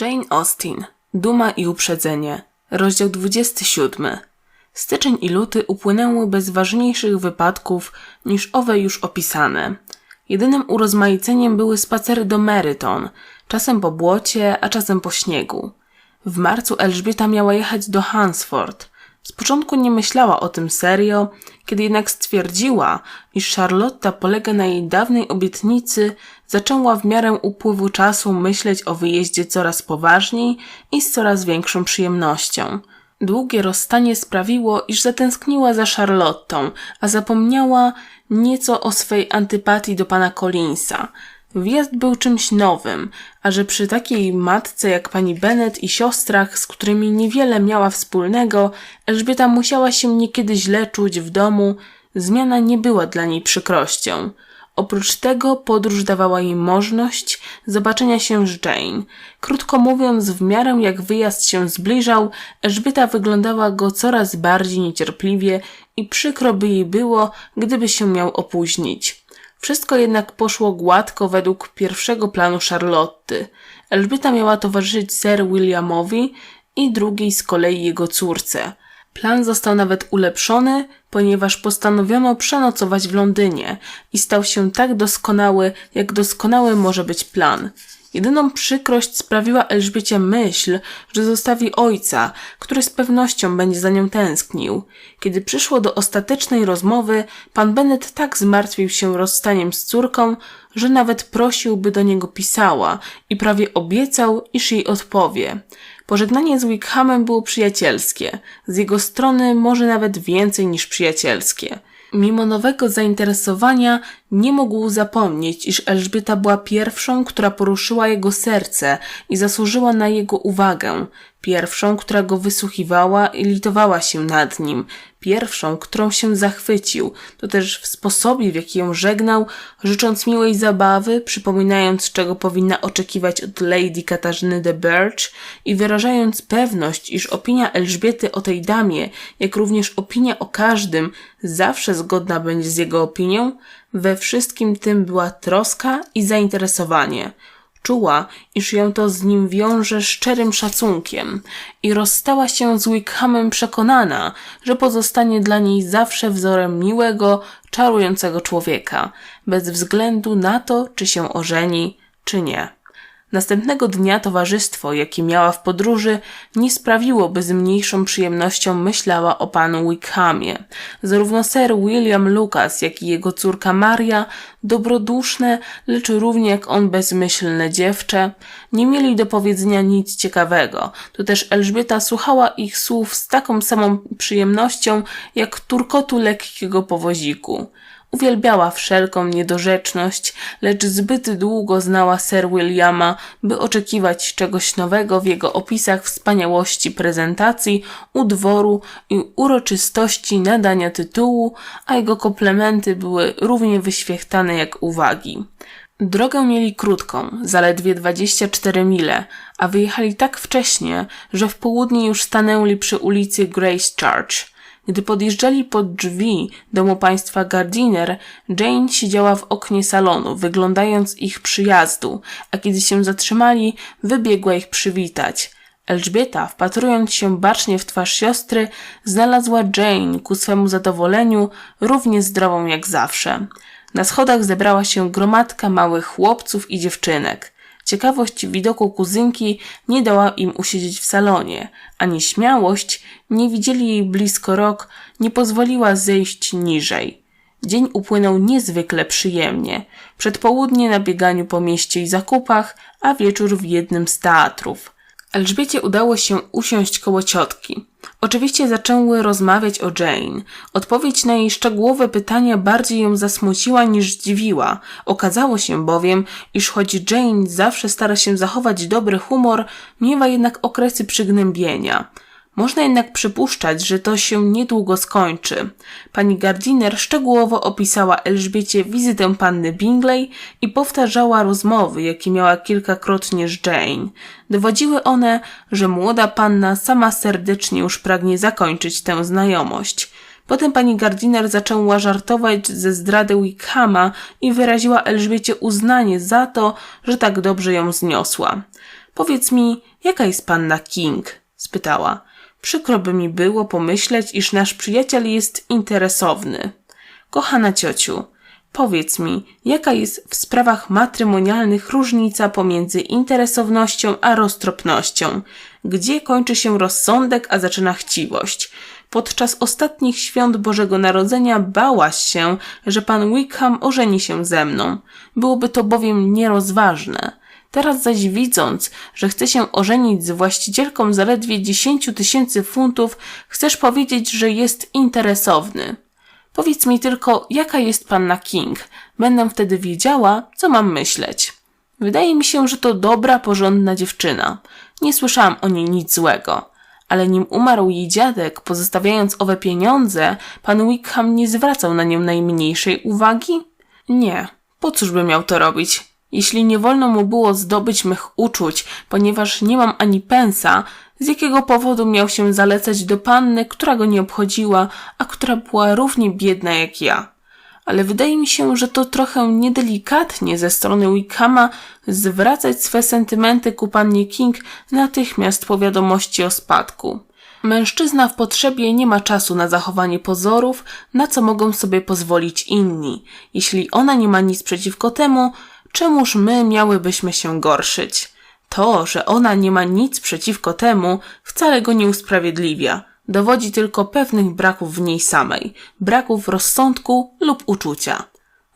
Jane Austen. Duma i uprzedzenie. Rozdział 27. Styczeń i luty upłynęły bez ważniejszych wypadków niż owe już opisane. Jedynym urozmaiceniem były spacery do Meryton, czasem po błocie, a czasem po śniegu. W marcu Elżbieta miała jechać do Hansford. Z początku nie myślała o tym serio, kiedy jednak stwierdziła, iż Charlotta polega na jej dawnej obietnicy, zaczęła w miarę upływu czasu myśleć o wyjeździe coraz poważniej i z coraz większą przyjemnością. Długie rozstanie sprawiło, iż zatęskniła za Charlottą, a zapomniała nieco o swej antypatii do pana Collinsa. Wjazd był czymś nowym, a że przy takiej matce jak pani Bennet i siostrach, z którymi niewiele miała wspólnego, Elżbieta musiała się niekiedy źle czuć w domu, zmiana nie była dla niej przykrością. Oprócz tego podróż dawała jej możliwość zobaczenia się z Jane. Krótko mówiąc, w miarę jak wyjazd się zbliżał, Elżbieta wyglądała go coraz bardziej niecierpliwie i przykro by jej było, gdyby się miał opóźnić. Wszystko jednak poszło gładko według pierwszego planu Charlotty. Elżbieta miała towarzyszyć Sir Williamowi i drugiej z kolei jego córce. Plan został nawet ulepszony, ponieważ postanowiono przenocować w Londynie i stał się tak doskonały, jak doskonały może być plan. Jedyną przykrość sprawiła Elżbiecie myśl, że zostawi ojca, który z pewnością będzie za nią tęsknił. Kiedy przyszło do ostatecznej rozmowy, pan Bennet tak zmartwił się rozstaniem z córką, że nawet prosił, by do niego pisała i prawie obiecał, iż jej odpowie. Pożegnanie z Wickhamem było przyjacielskie, z jego strony może nawet więcej niż przyjacielskie. Mimo nowego zainteresowania nie mógł zapomnieć, iż Elżbieta była pierwszą, która poruszyła jego serce i zasłużyła na jego uwagę, pierwszą, która go wysłuchiwała i litowała się nad nim, pierwszą, którą się zachwycił, to też w sposobie, w jaki ją żegnał, życząc miłej zabawy, przypominając, czego powinna oczekiwać od Lady Katarzyny de Birch i wyrażając pewność, iż opinia Elżbiety o tej damie, jak również opinia o każdym, zawsze zgodna będzie z jego opinią, we wszystkim tym była troska i zainteresowanie. Czuła, iż ją to z nim wiąże szczerym szacunkiem i rozstała się z Wickhamem przekonana, że pozostanie dla niej zawsze wzorem miłego, czarującego człowieka, bez względu na to, czy się ożeni, czy nie. Następnego dnia towarzystwo, jakie miała w podróży, nie sprawiło, by z mniejszą przyjemnością myślała o panu Wickhamie. Zarówno Sir William Lucas, jak i jego córka Maria, dobroduszne, lecz równie jak on bezmyślne dziewczę, nie mieli do powiedzenia nic ciekawego. To też Elżbieta słuchała ich słów z taką samą przyjemnością, jak turkotu lekkiego powoziku. Uwielbiała wszelką niedorzeczność, lecz zbyt długo znała Sir Williama, by oczekiwać czegoś nowego w jego opisach wspaniałości prezentacji u dworu i uroczystości nadania tytułu, a jego komplementy były równie wyświechtane jak uwagi. Drogę mieli krótką, zaledwie 24 mile, a wyjechali tak wcześnie, że w południe już stanęli przy ulicy Grace Church. Gdy podjeżdżali pod drzwi domu państwa Gardiner, Jane siedziała w oknie salonu, wyglądając ich przyjazdu, a kiedy się zatrzymali, wybiegła ich przywitać. Elżbieta, wpatrując się bacznie w twarz siostry, znalazła Jane ku swemu zadowoleniu równie zdrową jak zawsze. Na schodach zebrała się gromadka małych chłopców i dziewczynek. Ciekawość widoku kuzynki nie dała im usiedzieć w salonie, ani śmiałość, nie widzieli jej blisko rok, nie pozwoliła zejść niżej. Dzień upłynął niezwykle przyjemnie. Przedpołudnie na bieganiu po mieście i zakupach, a wieczór w jednym z teatrów. Elżbiecie udało się usiąść koło ciotki. Oczywiście zaczęły rozmawiać o Jane. Odpowiedź na jej szczegółowe pytania bardziej ją zasmuciła niż zdziwiła. Okazało się bowiem, iż choć Jane zawsze stara się zachować dobry humor, miewa jednak okresy przygnębienia. Można jednak przypuszczać, że to się niedługo skończy. Pani Gardiner szczegółowo opisała Elżbiecie wizytę panny Bingley i powtarzała rozmowy, jakie miała kilkakrotnie z Jane. Dowodziły one, że młoda panna sama serdecznie już pragnie zakończyć tę znajomość. Potem pani Gardiner zaczęła żartować ze zdrady Wickhama i wyraziła Elżbiecie uznanie za to, że tak dobrze ją zniosła. Powiedz mi, jaka jest panna King? spytała. Przykro by mi było pomyśleć, iż nasz przyjaciel jest interesowny. Kochana ciociu, powiedz mi, jaka jest w sprawach matrymonialnych różnica pomiędzy interesownością a roztropnością? Gdzie kończy się rozsądek, a zaczyna chciwość? Podczas ostatnich świąt Bożego Narodzenia bałaś się, że pan Wickham ożeni się ze mną. Byłoby to bowiem nierozważne. Teraz zaś widząc, że chce się ożenić z właścicielką zaledwie 10 tysięcy funtów, chcesz powiedzieć, że jest interesowny. Powiedz mi tylko, jaka jest panna King. Będę wtedy wiedziała, co mam myśleć. Wydaje mi się, że to dobra, porządna dziewczyna. Nie słyszałam o niej nic złego. Ale nim umarł jej dziadek, pozostawiając owe pieniądze, pan Wickham nie zwracał na nią najmniejszej uwagi? Nie. Po cóż by miał to robić? Jeśli nie wolno mu było zdobyć mych uczuć, ponieważ nie mam ani pensa, z jakiego powodu miał się zalecać do panny, która go nie obchodziła, a która była równie biedna jak ja? Ale wydaje mi się, że to trochę niedelikatnie ze strony Wickhama zwracać swe sentymenty ku pannie King natychmiast po wiadomości o spadku. Mężczyzna w potrzebie nie ma czasu na zachowanie pozorów, na co mogą sobie pozwolić inni. Jeśli ona nie ma nic przeciwko temu, czemuż my miałybyśmy się gorszyć? To, że ona nie ma nic przeciwko temu, wcale go nie usprawiedliwia. Dowodzi tylko pewnych braków w niej samej, braków rozsądku lub uczucia.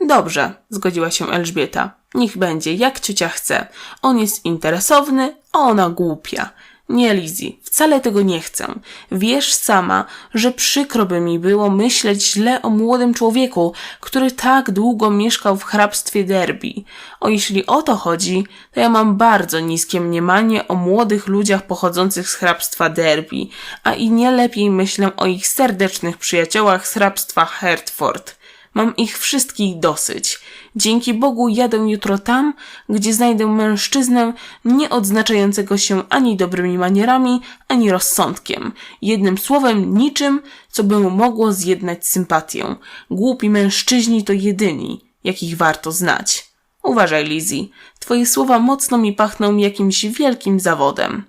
Dobrze, zgodziła się Elżbieta. Niech będzie, jak ciocia chce. On jest interesowny, a ona głupia. Nie, Lizzie, wcale tego nie chcę. Wiesz sama, że przykro by mi było myśleć źle o młodym człowieku, który tak długo mieszkał w hrabstwie Derby. O jeśli o to chodzi, to ja mam bardzo niskie mniemanie o młodych ludziach pochodzących z hrabstwa Derby, a i nie lepiej myślę o ich serdecznych przyjaciołach z hrabstwa Hertford. Mam ich wszystkich dosyć. Dzięki Bogu jadę jutro tam, gdzie znajdę mężczyznę nie odznaczającego się ani dobrymi manierami, ani rozsądkiem. Jednym słowem niczym, co by mu mogło zjednać sympatię. Głupi mężczyźni to jedyni, jakich warto znać. Uważaj, Lizzie. Twoje słowa mocno mi pachną jakimś wielkim zawodem.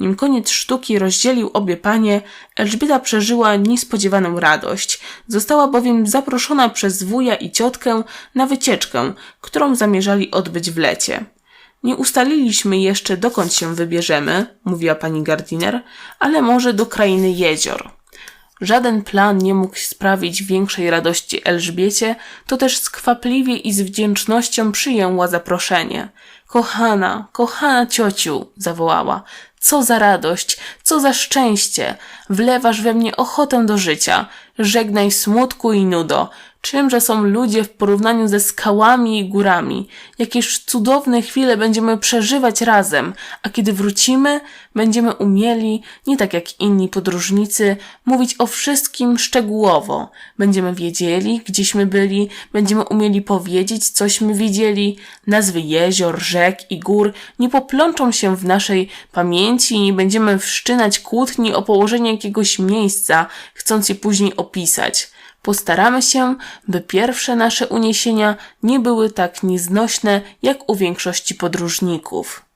Nim koniec sztuki rozdzielił obie panie, Elżbieta przeżyła niespodziewaną radość. Została bowiem zaproszona przez wuja i ciotkę na wycieczkę, którą zamierzali odbyć w lecie. Nie ustaliliśmy jeszcze, dokąd się wybierzemy, mówiła pani Gardiner, ale może do krainy jezior. Żaden plan nie mógł sprawić większej radości Elżbiecie, to też skwapliwie i z wdzięcznością przyjęła zaproszenie. Kochana, kochana ciociu, zawołała, co za radość, co za szczęście! Wlewasz we mnie ochotę do życia. Żegnaj smutku i nudo. Czymże są ludzie w porównaniu ze skałami i górami? Jakież cudowne chwile będziemy przeżywać razem, a kiedy wrócimy, będziemy umieli, nie tak jak inni podróżnicy, mówić o wszystkim szczegółowo. Będziemy wiedzieli, gdzieśmy byli, będziemy umieli powiedzieć, cośmy widzieli. Nazwy jezior, rzek i gór nie poplączą się w naszej pamięci i nie będziemy wszczynać kłótni o położenie jakiegoś miejsca, chcąc je później opisać. Postaramy się, by pierwsze nasze uniesienia nie były tak nieznośne jak u większości podróżników.